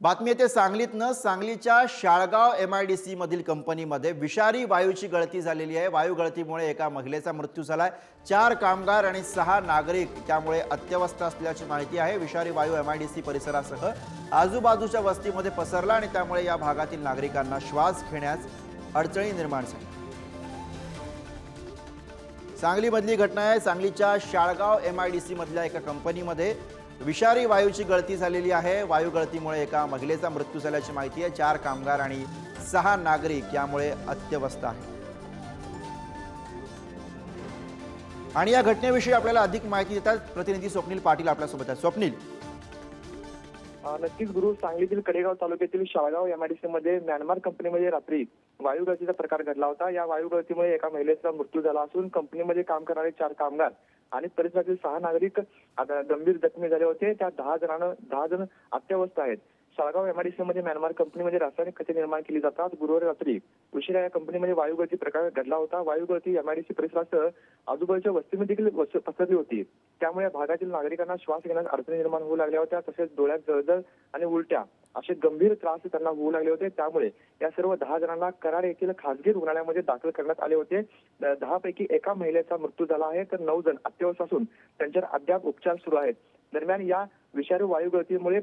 बातमी येते सांगलीतनं. सांगलीच्या Shalgaon M I D C मधील कंपनीमध्ये विषारी वायूची गळती झालेली आहे. वायू गळतीमुळे एका महिलेचा मृत्यू झाला आहे चार कामगार आणि सहा नागरिक त्यामुळे अत्यवस्थ असल्याची माहिती आहे. विषारी वायू एम आय डी सी परिसरासह आजूबाजूच्या वस्तीमध्ये पसरला आणि त्यामुळे या भागातील नागरिकांना श्वास घेण्यास अडचणी निर्माण झाल्या. सांगलीमधली घटना आहे. सांगलीच्या शाळगाव एम आय डी सीमधल्या एका कंपनीमध्ये विषारी वायूची गळती झालेली आहे. वायू गळतीमुळे एका महिलेचा मृत्यू झाल्याची माहिती आहे. चार कामगार आणि सहा नागरिक यामुळे अत्यवस्थ आहे आणि या घटनेविषयी आपल्याला अधिक माहिती देतात प्रतिनिधी स्वप्नील पाटील आपल्यासोबत आहेत. स्वप्नील. नक्कीच गुरु सांगलीतील कडेगाव तालुक्यातील शाळगाव एमआयडीसी मध्ये म्यानमार कंपनीमध्ये रात्री वायू गळतीचा प्रकार घडला होता. या वायू गळतीमुळे एका महिलेचा मृत्यू झाला असून कंपनीमध्ये काम करणारे चार कामगार आणि परिसरातील सहा नागरिक आता गंभीर जखमी झाले होते. त्या दहा जणांना दहा जण अत्यवस्थ आहेत. साळगाव एमआयडीसी मध्ये म्यानमार कंपनीमध्ये रासायनिक खते निर्माण केली जातात. गुरुवारी रात्री उशिरा या कंपनीमध्ये वायू गळती प्रकार घडला होता. वायू गळती एमआयडीसी परिसरासह आजूबाजूच्या वस्तीमध्ये देखील वस- पसरली होती. त्यामुळे या भागातील नागरिकांना श्वास घेण्यास अडचणी निर्माण होऊ लागल्या होत्या. तसेच डोळ्यात जळजळ आणि उलट्या असे गंभीर त्रास त्यांना होऊ लागले होते. त्यामुळे या सर्व दहा जणांना कराड येथील खासगी रुग्णालयामध्ये दाखल करण्यात आले होते. दहा पैकी एका महिलेचा मृत्यू झाला आहे. तर नऊ जण अत्यवस्थ असून त्यांच्यावर अद्याप उपचार सुरू आहेत. दरम्यान या विषारी वायू गळतीमुळे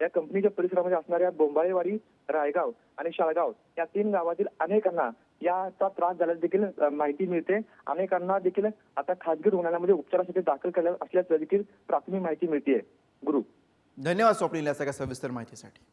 या कंपनीच्या परिसरामध्ये असणाऱ्या बोंबाळेवाडी रायगाव आणि शाळगाव या तीन गावातील अनेकांना याचा त्रास झाल्याची देखील माहिती मिळते. अनेकांना देखील आता खासगी रुग्णालयामध्ये उपचारासाठी दाखल करण्यात असल्याचं देखील प्राथमिक माहिती मिळते गुरु. धन्यवाद स्वप्नील या सगळ्या सविस्तर माहितीसाठी.